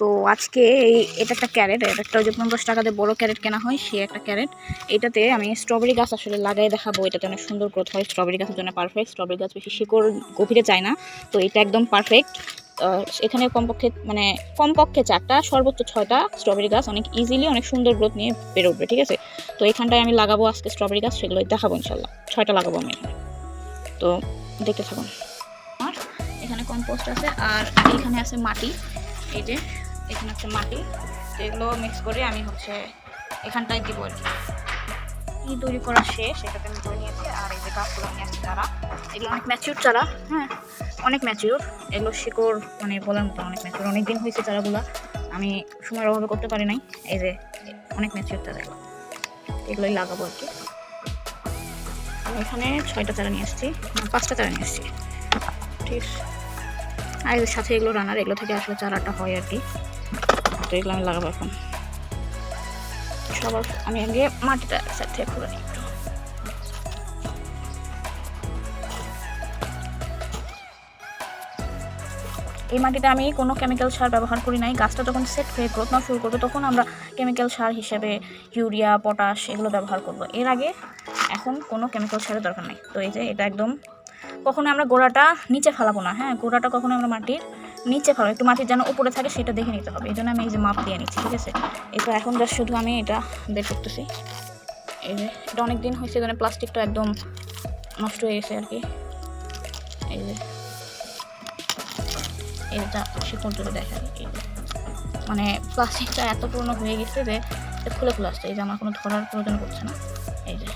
তো আজকে এই, এটা একটা ক্যারেট একটা যে পঞ্চাশ টাকাতে বড় ক্যারেট কেনা হয়, সে একটা ক্যারেট। এটাতে আমি স্ট্রবেরি গাছ আসলে লাগাই দেখাবো, এটাতে অনেক সুন্দর গ্রোথ হয় স্ট্রবেরি গাছের জন্য পারফেক্ট স্ট্রবেরি গাছ বেশি শিকড় গভীরে চায় না, তো এটা একদম পারফেক্ট এখানে কমপক্ষে মানে কমপক্ষে চারটা, সর্বোচ্চ ছয়টা স্ট্রবেরি গাছ অনেক ইজিলি অনেক সুন্দর গ্রোথ নিয়ে বেড়ে উঠবে, ঠিক আছে? তো এখানটায় আমি লাগাবো আজকে স্ট্রবেরি গাছ সেগুলো দেখাবো ইনশাল্লাহ, ছয়টা লাগাবো আমি এখানে। তো দেখতে থাকুন। আর এখানে কম্পোস্ট আছে, আর এখানে আছে মাটি, এই যে এখানে আছে মাটি। এগুলো মিক্স করে আমি হচ্ছে এখানটায় দিব আর কি। ই তৈরি করা শেষ এটাতে আমি ধরে নিয়েছি। আর এই যে গাছগুলো নিয়ে আসছি চারা এগুলো অনেক ম্যাচিউর চারা হ্যাঁ অনেক ম্যাচিউর এগুলো শিকড় মানে বলার মতো অনেক ম্যাচিউর অনেক দিন হয়েছে চারাগুলো, আমি সময়ের অভাবে করতে পারি নাই। এই যে, অনেক ম্যাচিউর চারা এগুলো। এগুলোই লাগাবো আর কি। আমি এখানে ছয়টা চারা নিয়ে আসছি পাঁচটা চারা নিয়ে আসছি। ঠিক। আর সাথে এগুলো রান্নার, এগুলো থেকে আসলে চারাটা হয় আর কি। তো এগুলো আমি লাগাবো এখন। সবার আমি আগে মাটিটা খুলে নিই। এই মাটিতে আমি কোনো কেমিক্যাল সার ব্যবহার করি নাই। গাছটা যখন সেট হয়ে গ্রোথ না শুরু করবে, তখন আমরা কেমিক্যাল সার হিসেবে ইউরিয়া পটাশ এগুলো ব্যবহার করব। এর আগে এখন কোনো কেমিক্যাল সারের দরকার নাই। তো এই যে এটা একদম কখনো আমরা গোড়াটা নিচে ফেলাবো না। হ্যাঁ গোড়াটা কখনো আমরা মাটির নিচে ফেলাবো একটু মাটির যেন উপরে থাকে সেটা দেখে নিতে হবে। এই জন্য আমি এই যে মাপ দিয়ে নিচ্ছি, ঠিক আছে? তো এখন জাস্ট শুধু আমি এটা বের করতেছি। এই যে, এটা অনেক দিন হয়েছে, এখানে প্লাস্টিকটা একদম নষ্ট হয়ে গেছে আর কি। এই যে, এটা শিকড় জুড়ে দেখা এই যে মানে প্লাস্টিকটা এত পুরনো হয়ে গেছে যে খুলে খুলে আসছে। এই যে আমার কোনো ধরার প্রয়োজন করছে না। এই যে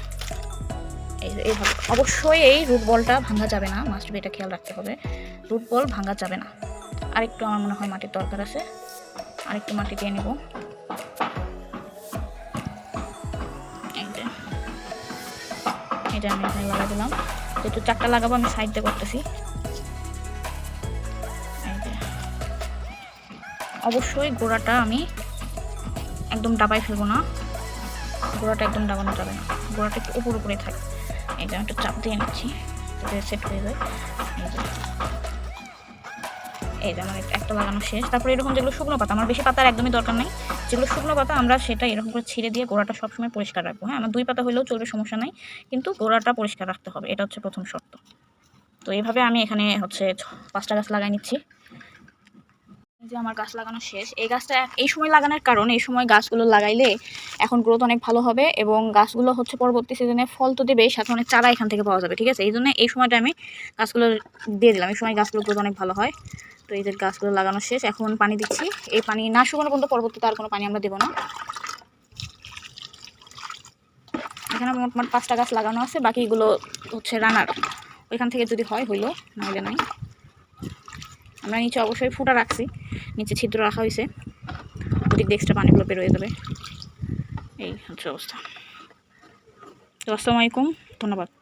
এই যে, এইভাবে। অবশ্যই এই রুট বলটা ভাঙা যাবে না। মাস্ট এটা খেয়াল রাখতে হবে। রুট বল ভাঙা যাবে না। আরেকটু আমার মনে হয় মাটির দরকার আছে। আরেকটু মাটি দিয়ে নেব। এটা আমি এখানে লাগা দিলাম। যেহেতু চারটা লাগাবো, আমি সাইড দিয়ে করতেছি। অবশ্যই গোড়াটা আমি একদম ডাবায় ফেলব না। গোড়াটা একদম ডাবানো যাবে না। গোড়াটা উপর উপরে থাকে। এই যে আমি একটু চাপ দিয়ে নিচ্ছি। সেট হয়ে যায়। এই যে আমার একটা লাগানো শেষ। তারপরে এরকম যেগুলো শুকনো পাতা, আমার বেশি পাতার একদমই দরকার নেই। যেগুলো শুকনো পাতা, আমরা সেটা এরকম করে ছিঁড়ে দিয়ে গোড়াটা সবসময় পরিষ্কার রাখব। হ্যাঁ আমার দুই পাতা হলেও চলবে, সমস্যা নাই। কিন্তু গোড়াটা পরিষ্কার রাখতে হবে, এটা হচ্ছে প্রথম শর্ত। তো এইভাবে আমি এখানে হচ্ছে পাঁচটা গাছ লাগাই নিচ্ছি। যে আমার গাছ লাগানো শেষ। এই গাছটা এই সময় লাগানোর কারণে এই সময় গাছগুলো লাগাইলে এখন গ্রোথ অনেক ভালো হবে এবং গাছগুলো হচ্ছে পরবর্তী সিজনে ফল তো দেবে সাথে অনেক চারা এখান থেকে পাওয়া যাবে, ঠিক আছে? এই জন্য এই সময়টা আমি গাছগুলো দিয়ে দিলাম। এই সময় গাছগুলো গ্রোথ অনেক ভালো হয়। তো এই যে গাছগুলো লাগানো শেষ, এখন পানি দিচ্ছি। এই পানি না শুকানো পর্যন্ত পরবর্তীতে আর কোনো পানি আমরা দেবো না। এখানে মোটমাট পাঁচটা গাছ লাগানো আছে, বাকিগুলো হচ্ছে রানার। ওইখান থেকে যদি হয়, হইল, নাহলে নাই। আমরা নিচে অবশ্যই ফুটা রাখছি। নিচে ছিদ্র রাখা হয়েছে। ওদিক দিয়ে এক্সট্রা পানিগুলো বেরোয় যাবে। এই হচ্ছে অবস্থা। তো আসসালামু আলাইকুম। ধন্যবাদ।